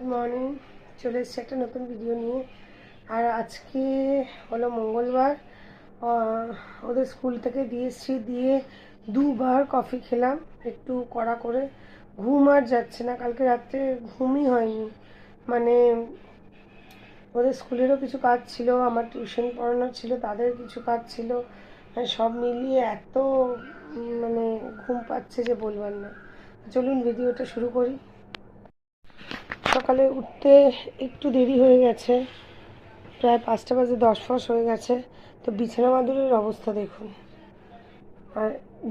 Good morning চলে এসেছি একটা নতুন ভিডিও নিয়ে। আর আজকে হলো মঙ্গলবার। ওদের স্কুল থেকে দিয়ে এসেছি, দিয়ে দুবার কফি খেলাম, একটু কড়া করে। ঘুম আর যাচ্ছে না, কালকে রাত্রে ঘুমই হয়নি। মানে ওদের স্কুলেরও কিছু কাজ ছিল, আমার টিউশন পড়ানো ছিল, তাদের কিছু কাজ ছিল। মানে সব মিলিয়ে এত মানে ঘুম পাচ্ছে যে বলবার না। চলুন ভিডিওটা শুরু করি। সকালে উঠতে একটু দেরি হয়ে গেছে। প্রায় পাঁচটা বাজে দশ ফস হয়ে গেছে। তো বিছানা মাদুরের অবস্থা দেখুন। আর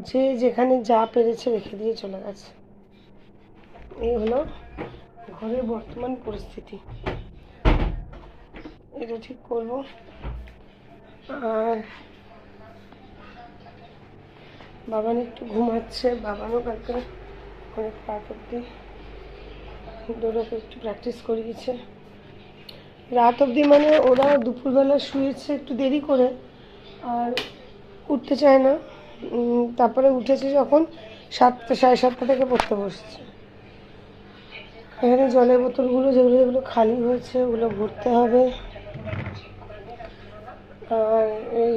যে যেখানে যা পেরেছে রেখে দিয়ে চলে গেছে। এই হলো ঘরের বর্তমান পরিস্থিতি। এটা ঠিক করব। আর বাবান একটু ঘুমাচ্ছে। বাবানও কালকে অনেক রাত অব্দি ডোডোকে একটু প্র্যাকটিস করিয়েছে রাত অবধি মানে ওরা দুপুরবেলা শুয়েছে একটু দেরি করে, আর উঠতে চায় না। তারপরে উঠেছে যখন সাতটা, সাড়ে সাতটা থেকে পড়তে বসছে। এখানে জলের বোতলগুলো যেগুলো যেগুলো খালি হয়েছে ওগুলো ভরতে হবে। আর এই,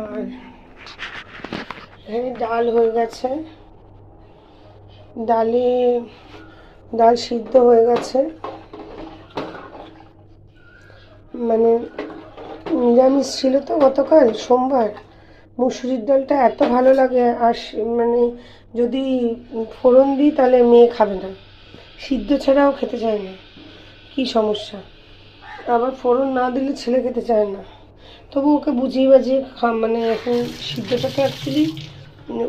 আর এখানে ডাল হয়ে গেছে। ডালে, ডাল সিদ্ধ হয়ে গেছে। মানে নিরামিষ ছিল তো গতকাল, সোমবার। মুসুরির ডালটা এত ভালো লাগে, আর মানে যদি ফোড়ন দিই তাহলে মেয়ে খাবে না। সিদ্ধ ছাড়াও খেতে চায় না। কি সমস্যা? আবার ফোড়ন না দিলে ছেলে খেতে চায় না। তবু ওকে বুঝিয়ে বাজিয়ে খা মানে এখন সিদ্ধটা তো অ্যাকচুয়ালি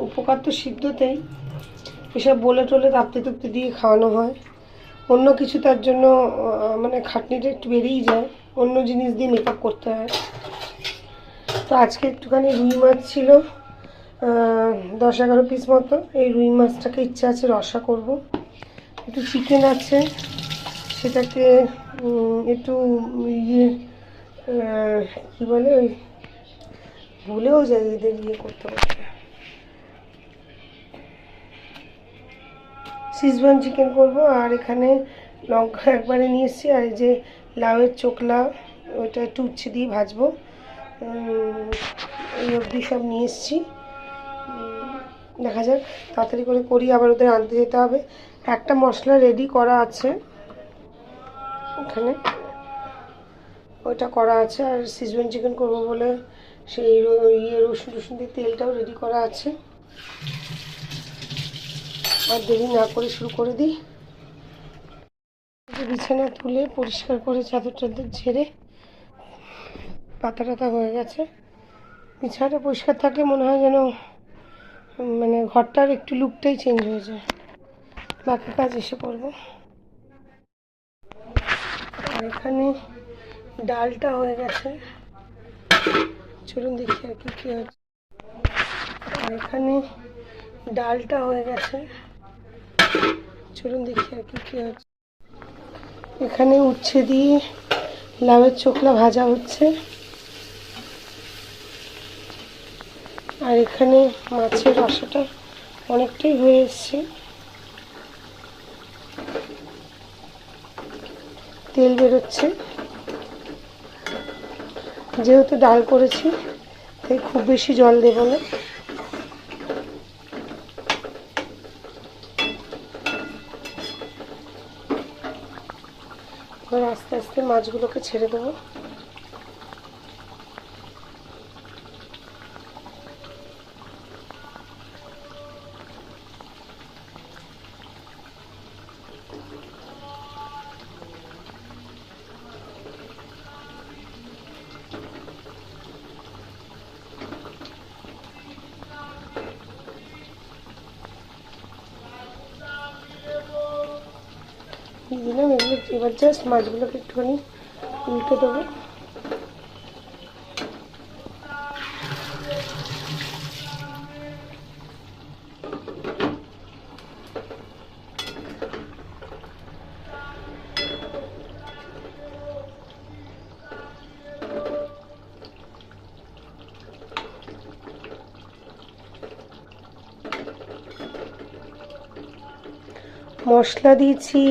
উপকার তো সিদ্ধতেই। এসব বলে টলে তাপ্তি তুপ্তি দিয়ে খাওয়ানো হয়। অন্য কিছু তার জন্য মানে খাটনিটা একটু বেড়েই যায়। অন্য জিনিস দিয়ে মেকআপ করতে হয়। তো আজকে একটুখানি রুই মাছ ছিল দশ এগারো পিস মতো। এই রুই মাছটাকে ইচ্ছা আছে রসা করব। একটু চিকেন আছে, সেটাকে একটু ইয়ে কী বলে ওই, ভুলেও যাই এদের ইয়ে করতে করতে। সিজওয়ান চিকেন করব, আর এখানে লঙ্কা একবারে নিয়ে এসেছি, আর এই যে লাউয়ের চোকলা, ওইটা একটু উচ্ছে দিয়ে ভাজবো। এই অবধি সব নিয়ে এসেছি। দেখা যাক, তাড়াতাড়ি করে করি, আবার ওদের আনতে যেতে হবে। একটা মশলা রেডি করা আছে। এখানে ওইটা করা আছে, আর সিজওয়ান চিকেন করব বলে সেই ইয়ে রসুন টসুন দিয়ে তেলটাও রেডি করা আছে। আর দেরি না করে শুরু করে দিই। বিছানা তুলে পরিষ্কার করে চাদর টাদর ঝেড়ে পাতা টাতা হয়ে গেছে। বিছানাটা পরিষ্কার থাকলে মনে হয় যেন মানে ঘরটার একটু লুকটাই চেঞ্জ হয়ে যায়। বাকি কাজ এসে করব আর এখানে ডালটা হয়ে গেছে। চলুন দেখি আর কি কী হচ্ছে আর এখানে ডালটা হয়ে গেছে। চলুন দেখি আর কি, কী হচ্ছে। এখানে উচ্ছে দিয়ে লাউয়ের চোখলা ভাজা হচ্ছে। আর এখানে মাছের রসাটা অনেকটাই হয়ে এসছে। তেল বেরোচ্ছে। যেহেতু ডাল করেছি, তাই খুব বেশি জল দেবো না এবার আস্তে আস্তে মাছগুলোকে ছেড়ে দেবো। দিলাম এগুলো এবার জাস্ট মাছগুলোকে একটুখানি উল্টে দেবো। মশলা দিয়েছি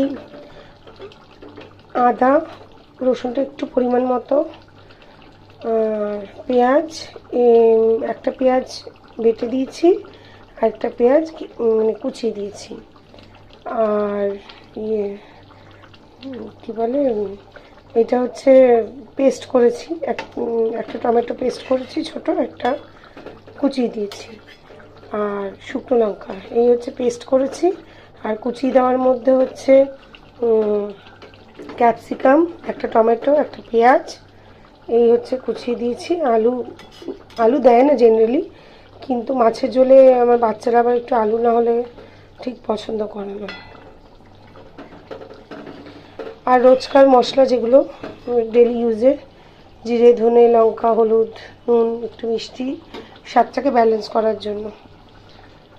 আদা, রসুনটা একটু পরিমাণ মতো, আর পেঁয়াজ একটা পেঁয়াজ বেটে দিয়েছি আর একটা পেঁয়াজ মানে কুচিয়ে দিয়েছি। আর ইয়ে কি বলে এটা হচ্ছে পেস্ট করেছি, এক- একটা টমেটো পেস্ট করেছি ছোট, একটা কুচিয়ে দিয়েছি। আর শুকনো লঙ্কা, এই হচ্ছে পেস্ট করেছি। আর কুচিয়ে দেওয়ার মধ্যে হচ্ছে ক্যাপসিকাম, একটা টমেটো, একটা পেঁয়াজ, এই হচ্ছে কুচিয়ে দিয়েছি। আলু আলু দেয় না জেনারেলি কিন্তু মাছের ঝোলে আমার বাচ্চারা আবার একটু আলু না হলে ঠিক পছন্দ করে না। আর রোজকার মশলা যেগুলো ডেলি ইউজের জিরে, ধনে, লঙ্কা, হলুদ, নুন, একটু মিষ্টি, স্বাদটাকে ব্যালেন্স করার জন্য।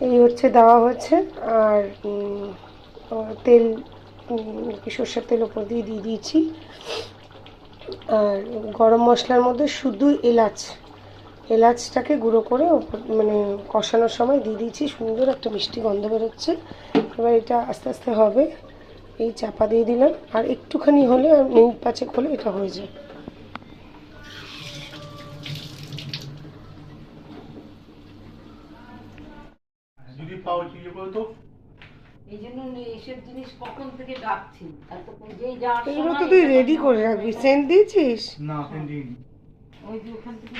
এই হচ্ছে দেওয়া হয়েছে, আর তেল কি সর্ষের তেল ওপর দিয়ে দিয়ে দিয়েছি। আর গরম মশলার মধ্যে শুধু এলাচ, এলাচটাকে গুঁড়ো করে মানে কষানোর সময় দিয়ে দিয়েছি। সুন্দর একটা মিষ্টি গন্ধ বেরোচ্ছে। এবার এটা আস্তে আস্তে হবে। এই চাপা দিয়ে দিলাম। আর একটুখানি হলে আর মিনিট পাঁচেক হলে এটা হয়ে যায় যদি পাও চিড়ে করে তো এই জন্য এইসব জিনিস কখন থেকে ডাকছি? আর তো যেই যাওয়ার এগুলো তো তুই রেডি করে রাখবি। সেন্ট দিয়েছিস? না পেন্ডিং ওই যে ওখান থেকে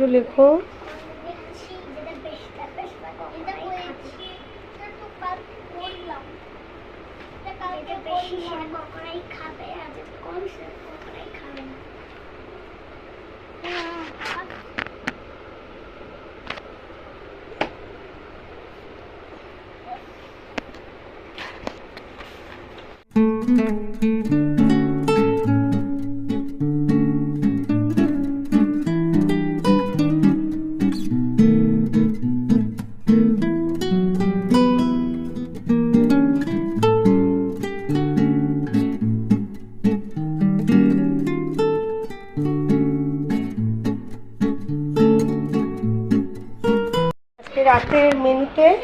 ডোডো লেখো। দেখছি যেটা আহ, রাতের মেনুতে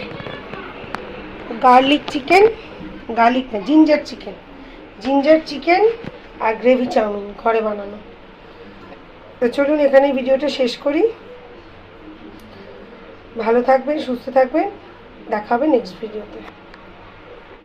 গার্লিক চিকেন গার্লিক না জিঞ্জার চিকেন। জিঞ্জার চিকেন আর গ্রেভি চাউমিন ঘরে বানানো। তো চলুন এখানে ভিডিওটা শেষ করি। ভালো থাকবেন সুস্থ থাকবেন। দেখাবে নেক্সট ভিডিওতে